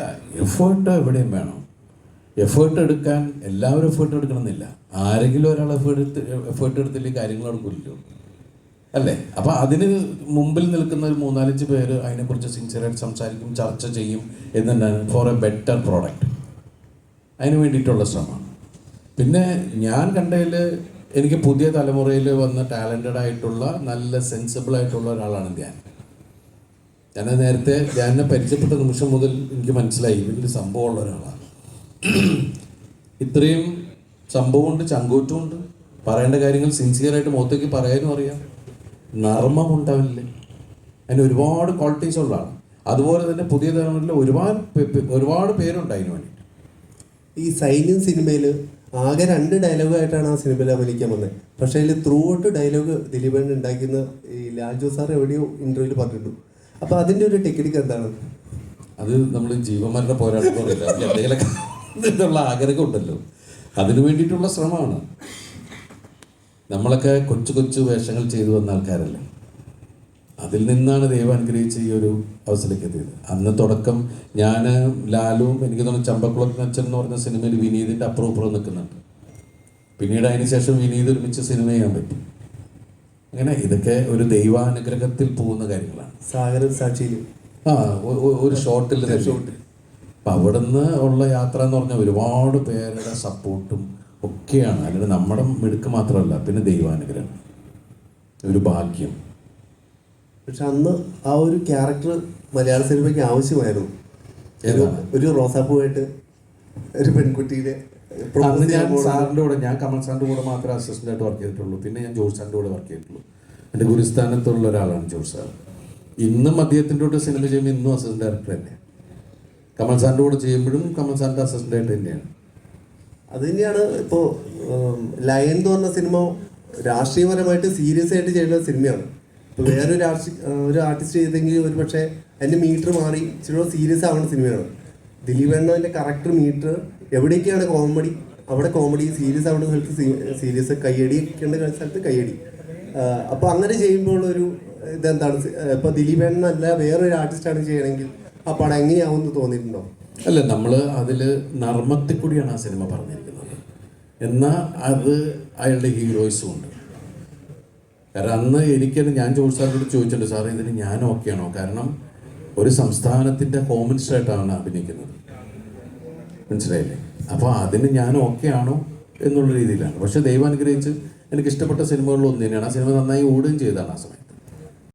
അല്ല എഫേർട്ട് എവിടെയും വേണം. എഫേർട്ട് എടുക്കാൻ എല്ലാവരും എഫേർട്ട് എടുക്കണമെന്നില്ല. ആരെങ്കിലും ഒരാൾ എഫേർട്ട് എടുത്ത് എഫേർട്ട് എടുത്തില്ലെങ്കിൽ കാര്യങ്ങൾ നടക്കില്ലല്ലോ അല്ലേ? അപ്പോൾ അതിന് മുമ്പിൽ നിൽക്കുന്ന ഒരു മൂന്നാലഞ്ച് പേര് അതിനെക്കുറിച്ച് സിൻസിയറായിട്ട് സംസാരിക്കും ചർച്ച ചെയ്യും എന്നുണ്ടാണ് ഫോർ എ ബെറ്റർ പ്രോഡക്റ്റ് അതിന് വേണ്ടിയിട്ടുള്ള ശ്രമമാണ്. പിന്നെ ഞാൻ കണ്ടതിൽ എനിക്ക് പുതിയ തലമുറയിൽ വന്ന ടാലന്റഡ് ആയിട്ടുള്ള നല്ല സെൻസിബിൾ ആയിട്ടുള്ള ഒരാളാണ് ധ്യാൻ ഞാൻ നേരത്തെ ഞാനെ പരിചയപ്പെട്ട നിമിഷം മുതൽ എനിക്ക് മനസ്സിലായി. ഇവന്റെ സംഭവമുള്ള ഒരാളാണ്. ഇത്രയും സംഭവമുണ്ട് ചങ്കൂറ്റമുണ്ട്. പറയേണ്ട കാര്യങ്ങൾ സിൻസിയറായിട്ട് മുഖത്തേക്ക് പറയാനും അറിയാം. നർമ്മം ഉണ്ടാവില്ലേ അതിന് ഒരുപാട് ക്വാളിറ്റീസ് ഉള്ളതാണ്. അതുപോലെ തന്നെ പുതിയ തലമുറയിൽ ഒരുപാട് ഒരുപാട് പേരുണ്ട് അതിന് വേണ്ടി ഈ സൈന്യം സിനിമയിൽ ആകെ രണ്ട് ഡയലോഗായിട്ടാണ് ആ സിനിമയിൽ അഭിനയിക്കാൻ വന്നത്. പക്ഷേ അതിൽ ത്രൂ ഔട്ട് ഡയലോഗ് ദിലീപൻ ഉണ്ടാക്കിയെന്ന് ഈ ലാൽജോ സാർ എവിടെയോ ഇന്റർവ്യൂവിൽ പറഞ്ഞിട്ടു. അപ്പോൾ അതിന്റെ ഒരു ടെക്നിക്ക് എന്താണ്? അത് നമ്മൾ ജീവമരണ പോരാട്ടം ആഗ്രഹം ഉണ്ടല്ലോ. അതിനു വേണ്ടിയിട്ടുള്ള ശ്രമമാണ്. നമ്മളൊക്കെ കൊച്ചു കൊച്ചു വേഷങ്ങൾ ചെയ്തു വന്ന ആൾക്കാരല്ല. അതിൽ നിന്നാണ് ദൈവം അനുഗ്രഹിച്ച് ഈ ഒരു അവസരത്തിലേക്ക് എത്തിയത്. അന്ന് തുടക്കം ഞാൻ ലാലും എനിക്ക് തോന്നുന്നു ചമ്പക്കുളത്തച്ഛൻ എന്ന് പറഞ്ഞ സിനിമയിൽ വിനീതിന്റെ അപ്പുറം അപ്പുറം നിൽക്കുന്നുണ്ട്. പിന്നീട് അതിന് ശേഷം വിനീത് ഒരുമിച്ച് സിനിമ ചെയ്യാൻ പറ്റി. അങ്ങനെ ഇതൊക്കെ ഒരു ദൈവാനുഗ്രഹത്തിൽ പോകുന്ന കാര്യങ്ങളാണ്. സാഗരം സാക്ഷിയിലും ആ ഒരു ഷോട്ടിൽ ഷോട്ട് അപ്പം അവിടുന്ന് ഉള്ള യാത്ര എന്ന് പറഞ്ഞാൽ ഒരുപാട് പേരുടെ സപ്പോർട്ടും ഒക്കെയാണ്. അല്ലാതെ നമ്മുടെ മിടുക്ക് മാത്രമല്ല പിന്നെ ദൈവാനുഗ്രഹം. ഒരു ഭാഗ്യം. പക്ഷെ അന്ന് ആ ഒരു ക്യാരക്ടർ മലയാള സിനിമയ്ക്ക് ആവശ്യമായിരുന്നു. ഒരു റോസാപ്പുമായിട്ട് ഒരു റോസാപ്പൂവായിട്ട് ഒരു പെൺകുട്ടിയുടെ അന്ന് ഞാൻ സാറിന്റെ കൂടെ ഞാൻ കമൽ സാറിന്റെ കൂടെ മാത്രമേ അസിസ്റ്റന്റ് ആയിട്ട് വർക്ക് ചെയ്തിട്ടുള്ളൂ. പിന്നെ ഞാൻ ജോർജ് സാറിന്റെ കൂടെ വർക്ക് ചെയ്തിട്ടുള്ളൂ. എന്റെ ഗുരുസ്ഥാനത്തുള്ള ഒരാളാണ് ജോർജ് സാർ ഇന്നും അദ്ദേഹത്തിന്റെ കൂടെ സിനിമ ചെയ്യുമ്പോൾ ഇന്നും അസിസ്റ്റന്റ് ഡയറക്ടർ തന്നെ കമൽ സാറിന്റെ കൂടെ ചെയ്യുമ്പോഴും കമൽ സാറിന്റെ അസിസ്റ്റന്റ് ആയിട്ട് തന്നെയാണ്. അത് തന്നെയാണ് ഇപ്പോൾ ലയൻ എന്ന് പറഞ്ഞ സിനിമ രാഷ്ട്രീയപരമായിട്ട് സീരിയസ് ആയിട്ട് ചെയ്യുന്ന സിനിമയാണ് ഇപ്പോൾ വേറൊരു രാഷ്ട്രീയ ഒരു ആർട്ടിസ്റ്റ് ചെയ്തെങ്കിൽ ഒരു പക്ഷേ അതിന്റെ മീറ്റർ മാറി ഇച്ചിരി സീരിയസ് ആവുന്ന സിനിമയാണ് ദിലീപ് എന്നതിന്റെ കറക്റ്റ് മീറ്റർ എവിടേക്കാണ് കോമഡി അവിടെ കോമഡി സീരിയസ് ആവുന്ന സ്ഥലത്ത് സീരിയസ് കയ്യടി ഒക്കെയുള്ള സ്ഥലത്ത് കയ്യടി. അപ്പോൾ അങ്ങനെ ചെയ്യുമ്പോൾ ഒരു ഇതെന്താണ്? ഇപ്പോൾ ദിലീപ് എന്നല്ല വേറൊരു ആർട്ടിസ്റ്റാണ് ചെയ്യണമെങ്കിൽ ആ പടം എങ്ങനെയാവുമെന്ന് തോന്നിയിട്ടുണ്ടോ? അല്ല നമ്മൾ അതിൽ നർമ്മത്തിൽ കൂടിയാണ് ആ സിനിമ പറഞ്ഞിരിക്കുന്നത്. എന്നാൽ അത് അയാളുടെ ഹീറോയിസും ഉണ്ട്. കാരണം അന്ന് എനിക്കത് ഞാൻ ജോർജ് സാറിനോട് ചോദിച്ചിട്ടുണ്ട് സാറേ ഇതിന് ഞാൻ ഓക്കെയാണോ കാരണം ഒരു സംസ്ഥാനത്തിന്റെ ഹോം മിനിസ്റ്ററായിട്ടാണ് അഭിനയിക്കുന്നത്. മനസ്സിലായില്ലേ? അപ്പോൾ അതിന് ഞാൻ ഓക്കെ ആണോ എന്നുള്ള രീതിയിലാണ്. പക്ഷെ ദൈവം അനുഗ്രഹിച്ച് എനിക്ക് ഇഷ്ടപ്പെട്ട സിനിമകളിൽ ഒന്ന് തന്നെയാണ്. ആ സിനിമ നന്നായി ഓടുകയും ചെയ്തതാണ് ആ സമയത്ത്.